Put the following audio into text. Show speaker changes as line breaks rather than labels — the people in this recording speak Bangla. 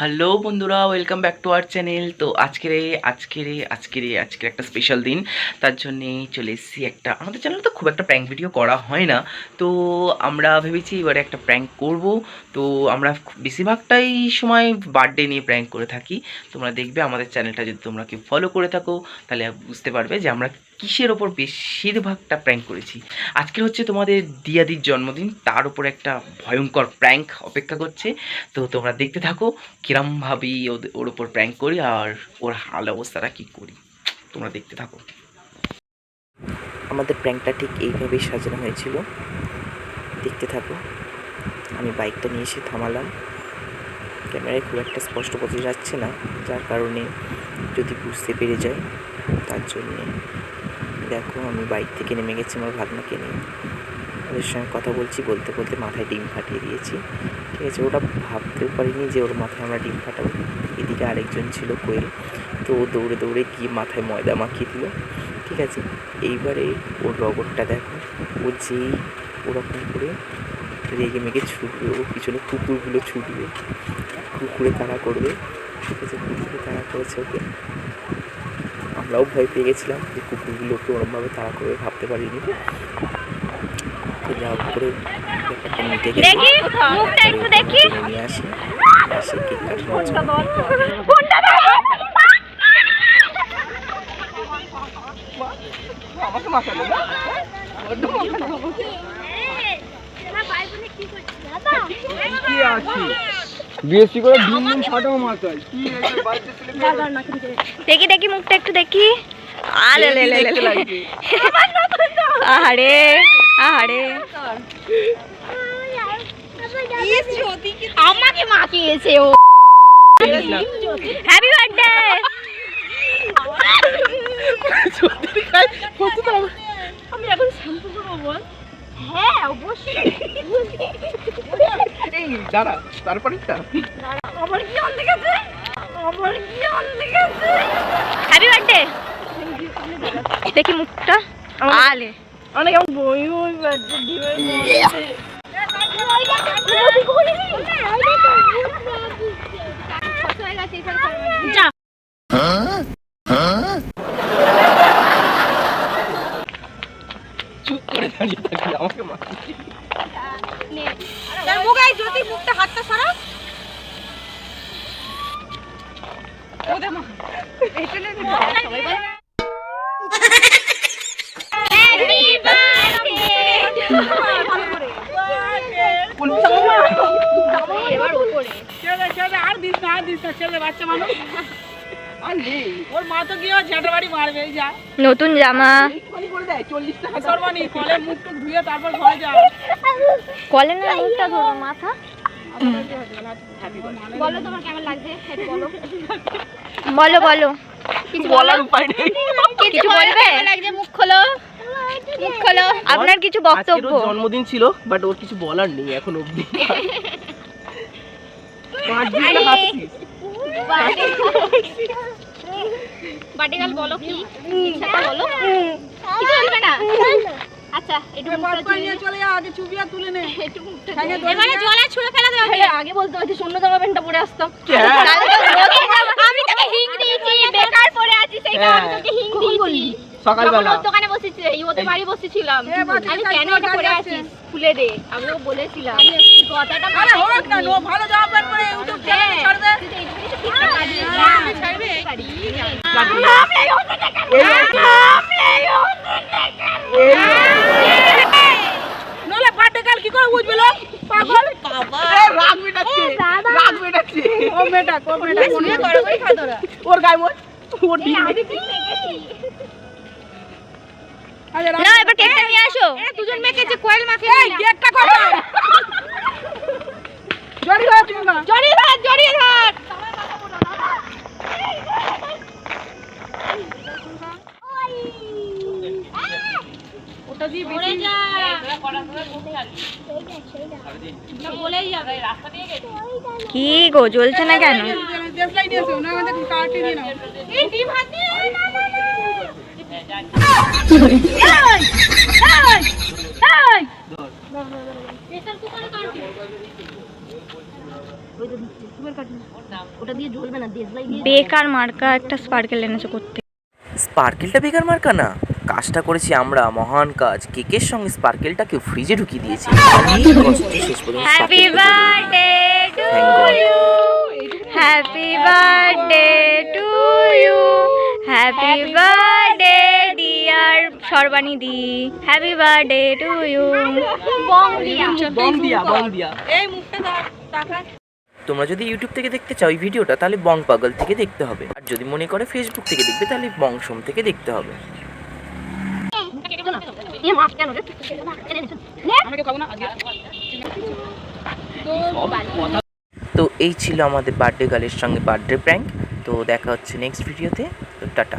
হ্যালো বন্ধুরা, welcome back to our channel. তো আজকের এই- আজকের এই- আজকের এই- আজকের একটা স্পেশাল দিন। তার জন্যে চলে এসেছি একটা, আমাদের চ্যানেলে তো খুব একটা প্র্যাঙ্ক ভিডিও করা হয় না। তো আমরা ভেবেছি এবারে একটা প্র্যাঙ্ক করব। তো আমরা বেশিরভাগটাই সময় বার্থডে নিয়ে প্র্যাঙ্ক করে থাকি। তোমরা দেখবে আমাদের চ্যানেলটা যদি তোমরা কেউ ফলো করে থাকো, তাহলে বুঝতে পারবে যে আমরা কিসের ওপর বেশিরভাগটা প্র্যাঙ্ক করেছি? আজকে হচ্ছে তোমাদের দিয়াদির জন্মদিন, তার উপর একটা ভয়ঙ্কর প্র্যাঙ্ক অপেক্ষা করছে। তো তোমরা দেখতে থাকো কিরমভাবেই ওর ওপর প্র্যাঙ্ক করি আর ওর হাল অবস্থাটা কী করি। তোমরা দেখতে থাকো। আমাদের প্র্যাঙ্কটা ঠিক এইভাবেই সাজানো হয়েছিল। দেখতে থাকো, আমি বাইকটা নিয়ে এসে থামালাম। ক্যামেরায় খুব একটা স্পষ্ট বোঝা যাচ্ছে না, যার কারণে যদি বুঝতে পেরে যায়, তার জন্যে দেখো, আমি বাইক থেকে নেমে গেছি, আমার ভাগনাকে নিয়ে। ওদের সঙ্গে কথা বলছি, বলতে বলতে মাথায় ডিম ফাটিয়ে দিয়েছি। ঠিক আছে ওটা ভাবতেও পারিনি যে ওর মাথায় আমরা ডিম ফাটাবো। এদিকে আরেকজন ছিল কোয়েল, তো ও দৌড়ে দৌড়ে গিয়ে মাথায় ময়দা মাখিয়ে দিল। ঠিক আছে, এইবারে ওর রগরটা দেখো, ও যেই ওরকম করে রেগে মেগে ছুটবে, ও পিছনে কুকুরগুলো ছুটবে। কুকুরে তাড়া করবে, ঠিক আছে, কুকুরে তাড়া করেছে ওকে। আমরাও ভয় পেয়ে গেছিলাম যে কুকুরগুলোকে ওরমভাবে তাড়া করে ভাবতে পারিনি। যা করে ব্যাপারটা মিটে গেছে
দেখি মুখটা একটু দেখি।
কিনে নিয়ে আসি কেক
দাও
কি আছি বিএসসি করে ডিম ডিম ফাটাও মাথায় কি
দেখি দেখি মুখটা একটু দেখি। আলে লে লে লে। আহারে আহারে। আমাকে মাখিয়েছে ও। হ্যাপি বার্থডে আমি এখন শ্যাম্পু করব বল। হ্যাঁ অবশ্যই।
দাঁড়া তারপরেরটা
আমার কি অন লেগেছে আমার কি অন লেগেছে হ্যাপি বার্থডে দেখি মুখটা? আলে অনেক আমার বই বই বার্থডে যা
চুপ করে দাঁড়িয়ে থাকি আমাকে মাথা
এবার ওপরে
ছেলে ছেলে আর দিস না আর দিস না ছেলে বাচ্চা মানুষ।
নতুন জামা।
কলে
না মুখটা ধরো মাথা। বলো তোমার কেমন লাগছে? বলো। বলো বলো। কিছু
বলার উপায় নেই।
কিছু বলবে? লাগছে? মুখ খোলো। মুখ খোলো। আপনার কিছু বক্তব্য?
জন্মদিন ছিল বাট ওর কিছু বলার নেই এখন অবধি।
বাটিকাল বলো কি? ইচ্ছাটা বলো। কিছু বলবে না? আচ্ছা একটু মুখটা
নিয়ে চলে যা আগে চুপিয়া তুলে নে।
একটু মুখটা এবারে জলে ছুঁড়ে ফেলা দেবে। আগে বলতে হচ্ছে শূন্য জামা প্যান্টটা পরে আসতাম।
হ্যাঁ।
আমি তোকে হিং দিয়েছি বেকার পরে আছি সেইটা আমি
হ্যাঁ।
তোকে হিং দিয়েছি।
সকালবেলা।
ওর দোকানে বসেছি এই ওতে বাড়ি বসেছিলাম। আমি কেন এটা পরে খুলে দে আমিও বলেছিলাম। কথাটা
আরে হোক না নো ভালো জামা প্যান্ট পরে ইউটিউব চ্যানেলে ছাড়বে।
তুই তো এইটুকুনি তো ঠিকঠাক কাটিয়ে দিস।
হ্যাঁ, ছাড়বে। নলে বার্থডে কাল কি করে বুঝবে লোক? পাগল?
এ, রাগ মেটাচ্ছে রাগ মেটাচ্ছে।
ও মেটা ও মেটা মনে করে খা তোরা
ওর গায়ে মোট ওর ডিম
আরে
না এবার কেকটা নিয়ে আসো। দুজন মেখেছে কোয়েল মাখে
এই গেটটা কর জড়ি হয়ে তুমি না।
জড়িয়ে ধর জড়িয়ে ধর।
ওটা দিয়ে
যাবে কি গো জ্বলছে না কেন
বেকার মার্কা একটা স্পার্কেল এনেছে করতে।
স্পার্কেলটা বেকার মার্কা না? কাজটা করেছি আমরা মহান কাজ। কেকের সঙ্গে স্পার্কেলটাকে ফ্রিজে ঢুকিয়ে দিয়েছি। অনেক শেষ পর্যন্ত
হ্যাপি
sparkle টা
birthday to you happy birthday to you happy birthday dear Sarbani di happy birthday to you
তোমরা যদি ইউটিউব থেকে দেখতে চাও এই ভিডিওটা তাহলে বং পাগল থেকে দেখতে হবে। আর যদি মনে করে ফেসবুক থেকে দেখবে তাহলে বংশম থেকে দেখতে হবে।
এ মাছ কেন রে?
আমাকে খাব না
তো এই ছিল আমাদের বার্থডে গার্লের সঙ্গে বার্থডে প্র্যাঙ্ক তো দেখা হচ্ছে নেক্সট ভিডিওতে তো টাটা।